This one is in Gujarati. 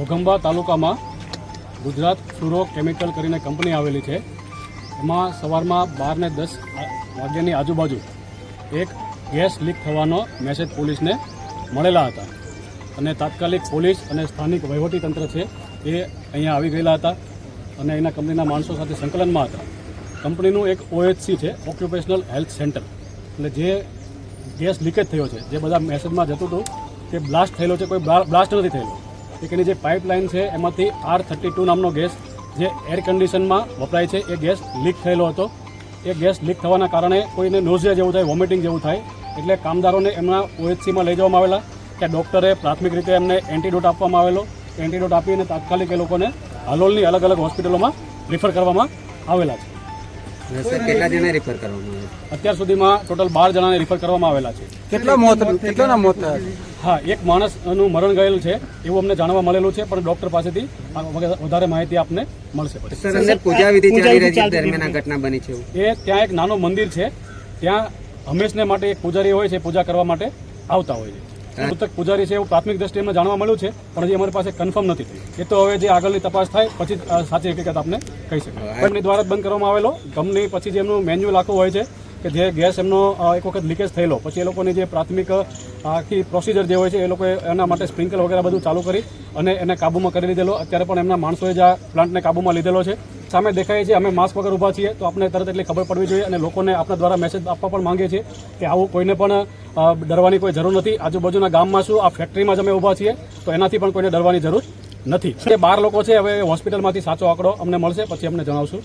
ઘોઘંબા તાલુકામાં ગુજરાત સુરો કેમિકલ કરીને કંપની આવેલી છે. એમાં સવારમાં બાર ને દસ વાગ્યાની આજુબાજુ એક ગેસ લીક થવાનો મેસેજ પોલીસને મળેલા હતા. અને તાત્કાલિક પોલીસ અને સ્થાનિક વહીવટીતંત્ર છે એ અહીંયા આવી ગયેલા હતા અને એના કંપનીના માણસો સાથે સંકલનમાં હતા. કંપનીનું એક ઓએચસી છે ઓક્યુપેશનલ હેલ્થ સેન્ટર એટલે જે ગેસ લીકેજ થયો છે, જે બધા મેસેજમાં જતું હતું તે બ્લાસ્ટ થયેલો છે, કોઈ બ્લાસ્ટ નથી થયેલો. એની જે પાઇપલાઇન છે, એમાંથી આર થર્ટી ટુ નામનો ગેસ જે એર કન્ડિશનમાં વપરાય છે, એ ગેસ લીક થયેલો હતો. એ ગેસ લીક થવાના કારણે કોઈને નોઝિયા જેવું થાય વોમિટિંગ જેવું થાય, એટલે કામદારોને એમના ઓએચસીમાં લઈ જવામાં આવેલા ત્યાં ડૉક્ટરે પ્રાથમિક રીતે એમને એન્ટીડોટ આપવામાં આવેલો. એન્ટીડોટ આપીને તાત્કાલિક એ લોકોને હાલોલની અલગ અલગ હોસ્પિટલોમાં રિફર કરવામાં આવેલા છે. સર કેટલા જણા રિફર કરવામાં આવે અત્યાર સુધીમાં ટોટલ બાર જણાને રિફર કરવામાં આવેલા છે. કેટલા મોત કેટલાના મોત હા એક માણસનું મરણ ગયેલ છે એવું અમને જાણવા મળેલું છે પણ ડોક્ટર પાસેથી વધારે માહિતી આપને મળશે. સર અંદર પૂજા વિધિ ચાલી રહી છે દરમિયાન આ ઘટના બની છે એ ત્યાં એક નાનું મંદિર છે ત્યાં હંમેશને માટે એક પૂજારી હોય છે પૂજા કરવા માટે આવતા હોય છે. મૃતક પૂજારી છે એવું પ્રાથમિક દ્રષ્ટિએ અમને જાણવા મળ્યું છે પણ હજી અમારી પાસે કન્ફર્મ નથી. એ તો હવે જે આગળની તપાસ થાય પછી સાચી હકીકત આપને કહી શકાય. કંપની દ્વારા જ બંધ કરવામાં આવેલો. કંપની પછી જે એમનું મેન્યુઅલ આખું હોય છે કે જે ગેસ એમનો એક વખત લીકેજ થયેલો પછી એ લોકોની જે પ્રાથમિક આખી પ્રોસિજર જે હોય છે એ લોકોએ એના માટે સ્પ્રિંકલ વગેરે બધું ચાલુ કરી અને એને કાબૂમાં કરી લીધેલો. અત્યારે પણ એમના માણસોએ જ આ પ્લાન્ટને કાબૂમાં લીધેલો છે. સામે દેખાય છે, અમે માસ્ક વગર ઊભા છીએ, તો આપણે તરત એટલી ખબર પડવી જોઈએ અને લોકોને આપણા દ્વારા મેસેજ આપવા પણ માંગીએ છીએ કે આવું કોઈને પણ ડરવાની કોઈ જરૂર નથી. આજુબાજુના ગામમાં શું, આ ફેક્ટરીમાં જ અમે ઊભા છીએ, તો એનાથી પણ કોઈને ડરવાની જરૂર નથી. જે બાર લોકો છે, હવે હોસ્પિટલમાંથી સાચો આંકડો અમને મળશે, પછી અમને જણાવશું.